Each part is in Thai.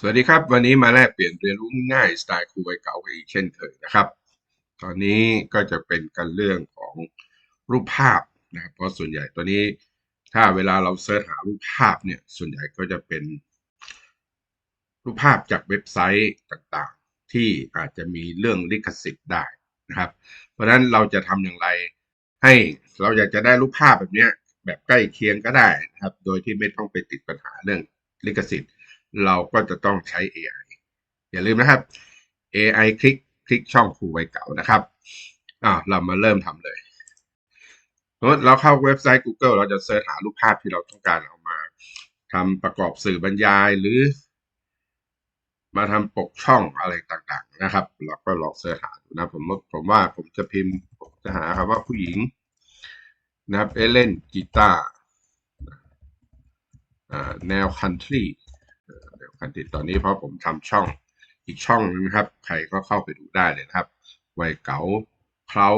สวัสดีครับ วันนี้มาแลกเปลี่ยนเรียนรู้ง่ายสไตล์ครูวัยเก่ากันอีกเช่นเคยนะครับ ตอนนี้ก็จะเป็นกันเรื่องของรูปภาพนะครับเพราะส่วนใหญ่ตัวนี้ถ้าเวลาเราเสิร์ชหารูปภาพเนี่ยส่วนใหญ่ก็จะเป็น รูปภาพจากเว็บไซต์ต่างๆ ที่อาจจะมีเรื่องลิขสิทธิ์ได้นะครับ เพราะฉะนั้นเราจะทำอย่างไรให้เราอยากจะได้รูปภาพแบบเนี้ยแบบใกล้เคียงก็ได้นะครับ โดยที่ไม่ต้องไปติดปัญหาเรื่องลิขสิทธิ์ เราก็จะต้องใช้ AI อย่าลืมนะครับ AI คลิกคลิกช่องครูไวเก่านะครับอ่าเรามาเริ่มทำเลยสมมติเราเข้าเว็บไซต์ Google เราจะเสิร์ชหารูปภาพที่เราต้องการเอามาทำประกอบสื่อบรรยายหรือ มาทำปกช่องอะไรต่างๆนะครับ เราก็ลองเสิร์ชหาดูนะผมผมว่าผมจะพิมพ์จะหาคำว่าผู้หญิงนะครับเอเล่นกีตาร์แนวคันทรี แนวคันทรีตอนนี้เพราะผมทำช่องอีกช่องนึงนะครับ ใครก็เข้าไปดูได้เลยนะครับวัยเก๋าเคล้า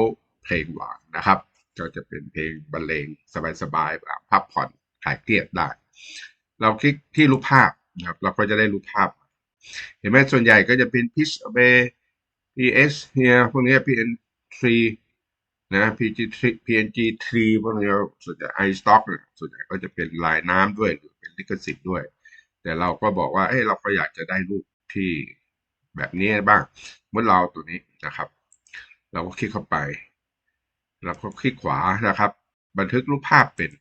เพลงหวานนะครับ ก็จะเป็นเพลงบรรเลงสบายๆแบบพักผ่อนคลายเครียดได้ เราคลิกที่รูปภาพนะครับ เราก็จะได้รูปภาพ เห็นไหมส่วนใหญ่ก็จะเป็น pitch away ps เนี่ยพวกนี้ pn3 นะ PG3 PNG3 พวกนี้ส่วนใหญ่ iStock ส่วนใหญ่ก็จะเป็นลายน้ำด้วยหรือเป็นลิขสิทธิ์ด้วย แต่เราก็บอกว่าเอ้เราก็อยากจะได้รูปที่แบบนี้บ้างเมื่อเราตัวนี้นะครับ เราก็คลิกเข้าไป เราก็คลิกขวานะครับ บันทึกรูปภาพเป็น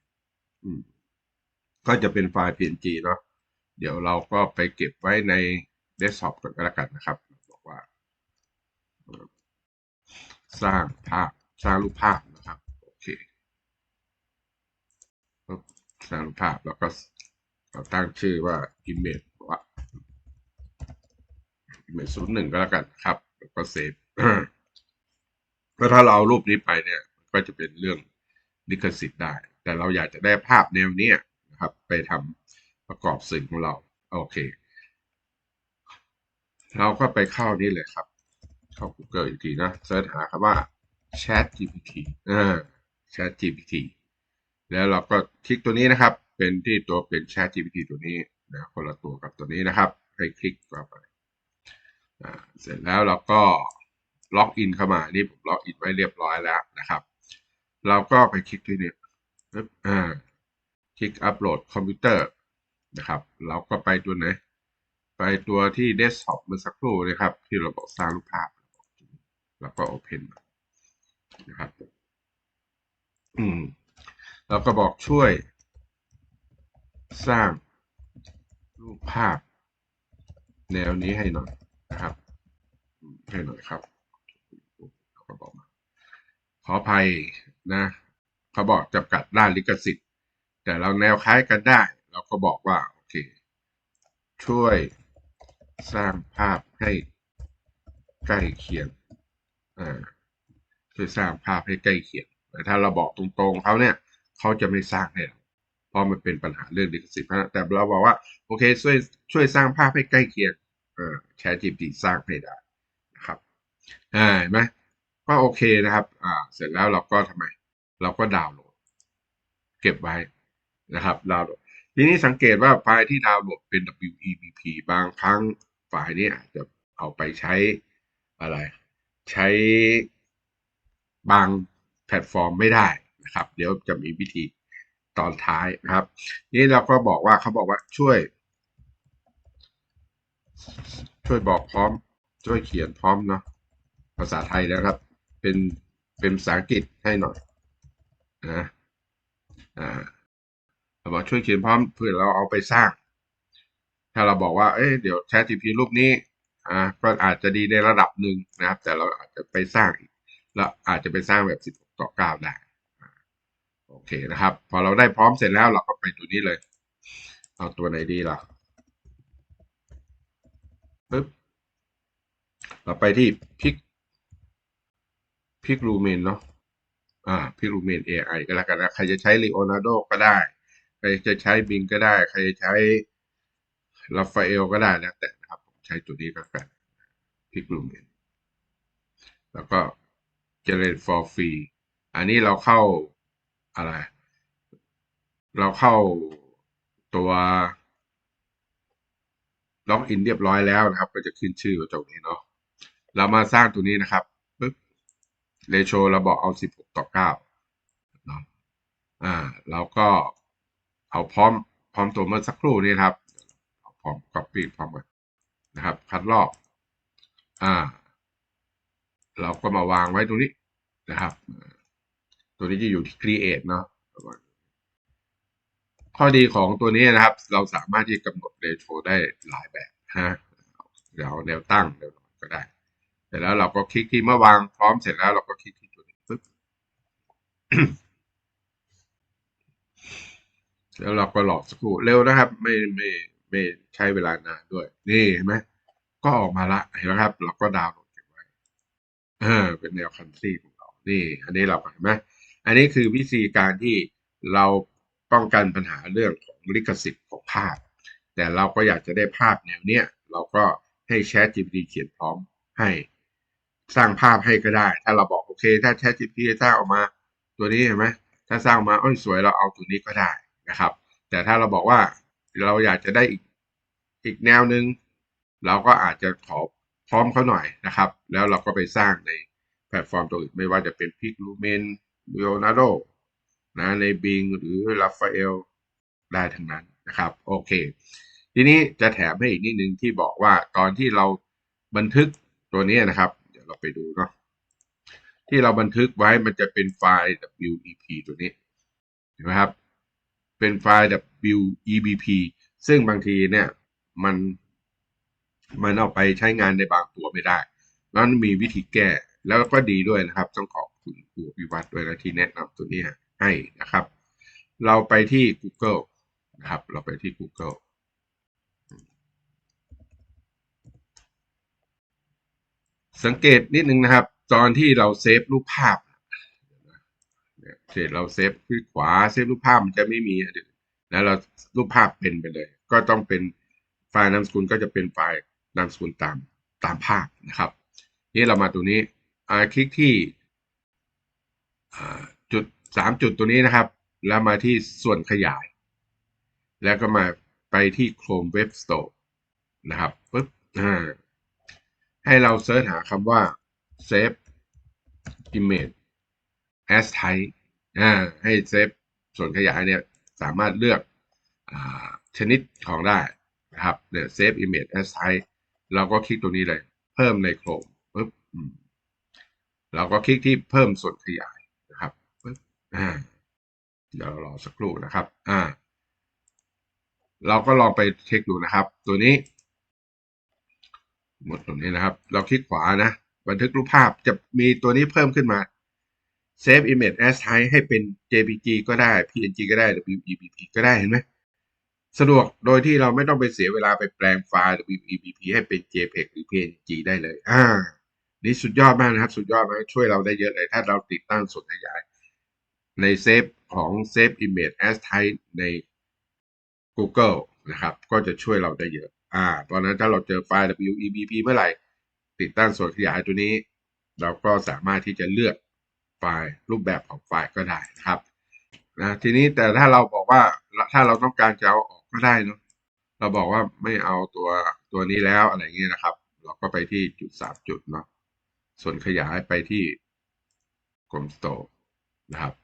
ก็จะเป็นไฟล์ PNG เนาะเดี๋ยวเราก็ไปเก็บไว้ในเดสก์ท็อปก่อนก็แล้วกันนะครับบอกว่า สร้างภาพสร้างรูปภาพนะครับโอเคสร้างรูปภาพแล้วก็ เราตั้งชื่อว่า image ว่า image ศูนย์หนึ่งก็แล้วกันครับแล้วก็เซฟก็ถ้าเราเอารูปนี้ไปเนี่ยก็จะเป็นเรื่องลิขสิทธิ์ได้ แต่เราอยากจะได้ภาพแนวเนี้ยนะครับ ไปทำประกอบสื่อของเรา โอเค เราก็ไปเข้านี่เลยครับ เข้า Google อีกทีนะเสิร์ชหาคำว่า Chat GPT อ่า Chat GPT แล้วเราก็คลิกตัวนี้นะครับ เป็นที่ตัวเป็น Chat GPT ตัวนี้นะคนละตัวกับตัวนี้นะครับ ให้คลิกเข้าไปเสร็จแล้วเราก็ล็อกอินเข้ามา นี่ผมล็อกอินไว้เรียบร้อยแล้วนะครับ เราก็ไปคลิกที่นี่คลิกอัปโหลดคอมพิวเตอร์นะครับ เราก็ไปตัวไหน ไปตัวที่เดสก์ท็อปเมื่อสักครู่นะครับ ที่เราบอกสร้างรูปภาพ แล้วก็ Open นะครับ อืมแล้วก็บอกช่วย สร้างรูปภาพแนวนี้ให้หน่อยนะครับ ให้หน่อยครับเขาบอกมาขออภัยนะเขาบอกจำกัดด้านลิขสิทธิ์ แต่เราแนวคล้ายกันได้ เราก็บอกว่าโอเค ช่วยสร้างภาพให้ใกล้เคียงอ่าช่วยสร้างภาพให้ใกล้เคียงแต่ถ้าเราบอกตรงๆเขาเนี่ย เขาจะไม่สร้างให้เรา เพราะมันเป็นปัญหาเรื่องลิขสิทธิ์แต่เราบอกว่าโอเคช่วยช่วยสร้างภาพให้ใกล้เคียงเออแชร์ GPT สร้างให้ได้นะครับอ่าเห็นไหมก็โอเคนะครับอ่าเสร็จแล้วเราก็ทำไม เราก็ดาวน์โหลด เก็บไว้นะครับดาวน์โหลดทีนี้สังเกตว่าไฟล์ที่ดาวน์โหลดเป็น WEBP บางครั้งไฟล์นี้อาจจะเอาไปใช้อะไร ใช้บางแพลตฟอร์มไม่ได้นะครับ เดี๋ยวจะมีวิธี ตอนท้ายนะครับ นี่เราก็บอกว่าเขาบอกว่าช่วย ช่วยบอกพร้อม ช่วยเขียนพร้อมเนาะภาษาไทยนะครับ เป็นเป็นภาษาอังกฤษให้หน่อยนะอ่าเราบอกช่วยเขียนพร้อมเพื่อเราเอาไปสร้าง ถ้าเราบอกว่าเอ้ยเดี๋ยวแชท GPT รูปนี้อ่าก็อาจจะดีในระดับหนึ่งนะครับ แต่เราอาจจะไปสร้างอีกแล้วอาจจะไปสร้างแบบ16ต่อ9ได้ โอเคนะครับ พอเราได้พร้อมเสร็จแล้วเราก็ไปตัวนี้เลย เอาตัวไหนดีล่ะปึ๊บเราไปที่พิกพิกลูเมนเนาะอ่าพิกลูเมน AI ก็แล้วกันนะ ใครจะใช้ Leonardo ก็ได้ ใครจะใช้บิงก็ได้ ใครจะใช้ลาฟาเอลก็ได้แล้วแต่นะครับผมใช้ตัวนี้ก็กันพิกลูเมนแล้วก็ generate for free อันนี้เราเข้า อะไร เราเข้าตัวล็อกอินเรียบร้อยแล้วนะครับ ก็จะขึ้นชื่อตรงนี้เนาะเรามาสร้างตัวนี้นะครับปึ๊บเรโชเราบอกเอา 16 ต่อ9เนาะอ่าเราก็เอาพร้อมพร้อมตัวเมื่อสักครู่นี้ครับเอาพร้อม copy พร้อมกันนะครับ คัดลอก อ่า เราก็มาวางไว้ตรงนี้นะครับ ตัวนี้จะอยู่ที่ create เนาะข้อดีของตัวนี้นะครับ เราสามารถที่กำหนดเรโชได้หลายแบบฮะเดี๋ยวแนวตั้งแนวนอนก็ได้เสร็จแล้วเราก็คลิกที่เมื่อวางพร้อมเสร็จแล้วเราก็คลิกที่ตัวนี้ปึ๊บแล้วเราก็หลอกสักครู่เร็วนะครับ ไม่ไม่ไม่ใช้เวลานานด้วย นี่เห็นไหมก็ออกมาละเห็นไหมครับ เราก็ดาวน์โหลดเก็บไว้เออเป็นแนวคันทรีของเรานี่ อันนี้เราเห็นไหม อันนี้คือวิธีการที่เราป้องกันปัญหาเรื่องของลิขสิทธิ์ของภาพ แต่เราก็อยากจะได้ภาพแนวเนี้ยเราก็ให้ Chat GPT เขียนพร้อมให้สร้างภาพให้ก็ได้ ถ้าเราบอกโอเค ถ้า Chat GPT สร้างออกมาตัวนี้เห็นไหมถ้าสร้างมาอ้อยสวยเราเอาตัวนี้ก็ได้นะครับ แต่ถ้าเราบอกว่าเราอยากจะได้อีกอีกแนวหนึ่งเราก็อาจจะขอพร้อมเขาหน่อยนะครับ แล้วเราก็ไปสร้างในแพลตฟอร์มตัวอื่นไม่ว่าจะเป็น Pixlumen Leonardo น โยนาโดนะใน Bing หรือ Raphael ได้ทั้งนั้นนะครับ โอเค ทีนี้จะแถมให้อีกนิดนึงที่บอกว่าตอนที่เราบันทึกตัวนี้นะครับ เดี๋ยวเราไปดูเนาะที่เราบันทึกไว้มันจะเป็นไฟล์ WEP ตัวนี้เห็นไหมครับ เป็นไฟล์ WEBP ซึ่งบางทีเนี่ยมันมันเอาไปใช้งานในบางตัวไม่ได้แล้วมีวิธีแก้แล้วก็ดีด้วยนะครับ ต้องขอบ คุณครูวิวัฒน์ด้วยนะที่แนะนำตัวนี้ให้นะครับ เราไปที่ Google นะครับ เราไปที่ Google สังเกตนิดนึงนะครับ ตอนที่เราเซฟรูปภาพเนี่ยเสร็จเราเซฟคลิกขวาเซฟรูปภาพมันจะไม่มีแล้วเรารูปภาพเป็นไปเลย ก็ต้องเป็นไฟล์นามสกุลก็จะเป็นไฟล์นามสกุลตามตามภาพนะครับ นี่เรามาตัวนี้คลิกที่ จุดสามจุดตัวนี้นะครับ แล้วมาที่ส่วนขยาย แล้วก็มาไปที่ Chrome Web Store นะครับปึ๊บให้เราเสิร์ชหาคำว่า save image as type ให้เซฟส่วนขยายเนี่ยสามารถเลือกอชนิดของได้นะครับเนี่ย save image as type เราก็คลิกตรงนี้เลย เพิ่มใน Chrome ปึ๊บเราก็คลิกที่เพิ่มส่วนขยาย อ่าเดี๋ยวรอสักครู่นะครับ อ่า เราก็ลองไปเช็คดูนะครับ ตัวนี้ หมดตรงนี้นะครับ เราคลิกขวานะ บันทึกรูปภาพจะมีตัวนี้เพิ่มขึ้นมา Save Image as Type ให้เป็น JPG ก็ได้ PNG ก็ได้ WEBP ก็ได้เห็นไหมสะดวกโดยที่เราไม่ต้องไปเสียเวลาไปแปลงไฟล์ WEBP ให้เป็น JPEG หรือ PNG ได้เลย อ่า นี่สุดยอดมากนะครับ สุดยอดมากช่วยเราได้เยอะเลย ถ้าเราติดตั้งส่วนขยาย ในเซฟของ Save Image as Type ใน Google นะครับ ก็จะช่วยเราได้เยอะ อ่า ตอนนั้นถ้าเราเจอไฟล์ WEBP เมื่อไหร่ ติดตั้งส่วนขยายตัวนี้ เราก็สามารถที่จะเลือกไฟล์รูปแบบของไฟล์ก็ได้นะครับนะทีนี้แต่ถ้าเราบอกว่าถ้าเราต้องการจะเอาออกก็ได้เนาะเราบอกว่าไม่เอาตัวตัวนี้แล้วอะไรเงี้ยนะครับ เราก็ไปที่จุดสามจุดเนาะส่วนขยายไปที่กลมโตนะครับ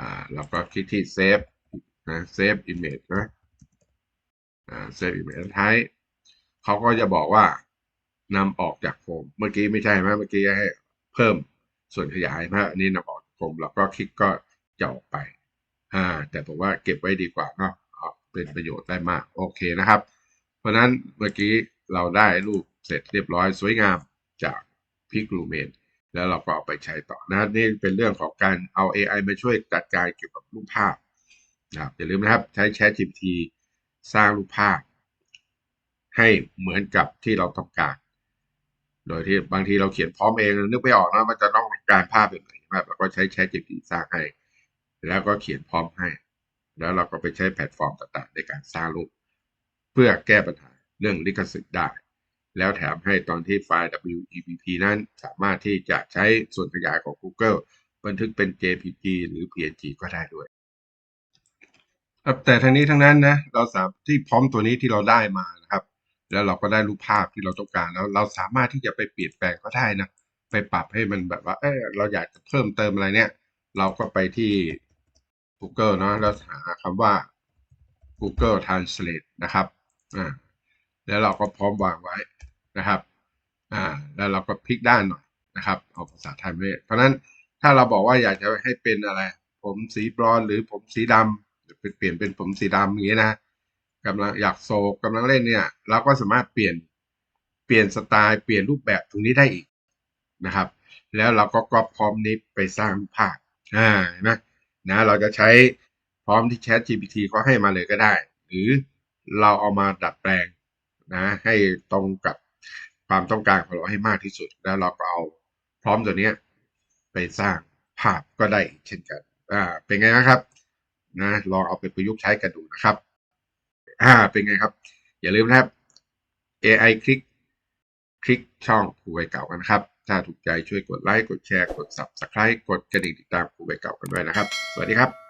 อ่าเราก็คลิกที่เซฟนะเซฟอิมเมจนะอ่าเซฟอิมเมจท้ายเขาก็จะบอกว่านำออกจากโฟมเมื่อกี้ไม่ใช่ไหมเมื่อกี้ให้เพิ่มส่วนขยายมาอันนี้นำออกจากโฟมเราก็คลิกก็จะออกไปอ่าแต่ผมว่าเก็บไว้ดีกว่าเนาะเป็นประโยชน์ได้มากโอเคนะครับ เพราะนั้นเมื่อกี้เราได้รูปเสร็จเรียบร้อยสวยงามจากพิกลูเมน แล้วเราก็เอาไปใช้ต่อนะนี่เป็นเรื่องของการเอา AI มาช่วยจัดการเกี่ยวกับรูปภาพนะครับอย่าลืมนะครับใช้ Chat GPT สร้างรูปภาพ ให้เหมือนกับที่เราต้องการ โดยที่บางทีเราเขียนพร้อมเองนึกไม่ออกนะมันจะต้องการภาพแบบไหนเราก็ใช้ Chat GPT สร้างให้แล้วก็เขียนพร้อมให้ แล้วเราก็ไปใช้แพลตฟอร์มต่างๆ ในการสร้างรูป เพื่อแก้ปัญหาเรื่องลิขสิทธิ์ได้ แล้วแถมให้ตอนที่ไฟล์ WEBP นั้นสามารถที่จะใช้ส่วนขยายของ Google บันทึกเป็น JPG หรือ PNG ก็ได้ด้วยครับแต่ทั้งนี้ทั้งนั้นนะเราสามที่พร้อมตัวนี้ที่เราได้มานะครับ แล้วเราก็ได้รูปภาพที่เราต้องการแล้วเราสามารถที่จะไปเปลี่ยนแปลงก็ได้นะไปปรับให้มันแบบว่าเออเราอยากจะเพิ่มเติมอะไรเนี่ย เราก็ไปที่ Google เนาะแล้วหาคำว่า Google Translate นะครับอ่าแล้วเราก็พร้อมวางไว้ นะครับอ่าแล้วเราก็พลิกด้านหน่อยนะครับเอาภาษาไทยไม่เพราะนั้นถ้าเราบอกว่าอยากจะให้เป็นอะไร ผมสีบรอนหรือผมสีดำเปเปลี่ยนเป็นผมสีดำอย่างนี้นะกำลังอยากโศกกำลังเล่นเนี่ย เราก็สามารถเปลี่ยนเปลี่ยนสไตล์เปลี่ยนรูปแบบตรงนี้ได้อีกนะครับ แล้วเราก็ก๊อปพร้อมนี้ไปสร้างภาพอ่าเห็นไหมนะเราจะใช้พร้อมที่ Chat GPT เขาให้มาเลยก็ได้ หรือเราเอามาดัดแปลงนะให้ตรงกับ ความต้องการของเราให้มากที่สุด แล้วเราก็เอาพร้อมตัวนี้ไปสร้างภาพก็ได้เช่นกันอ่าเป็นไงนะครับนะลองเอาไปประยุกต์ใช้กันดูนะครับอ่าเป็นไงครับ อย่าลืมนะครับ AI คลิกคลิกช่องครูใบเก่ากันนะครับ ถ้าถูกใจช่วยกดไลค์กดแชร์กด Subscribe กดกระดิ่งติดตามครูใบเก่ากันด้วยนะครับ สวัสดีครับ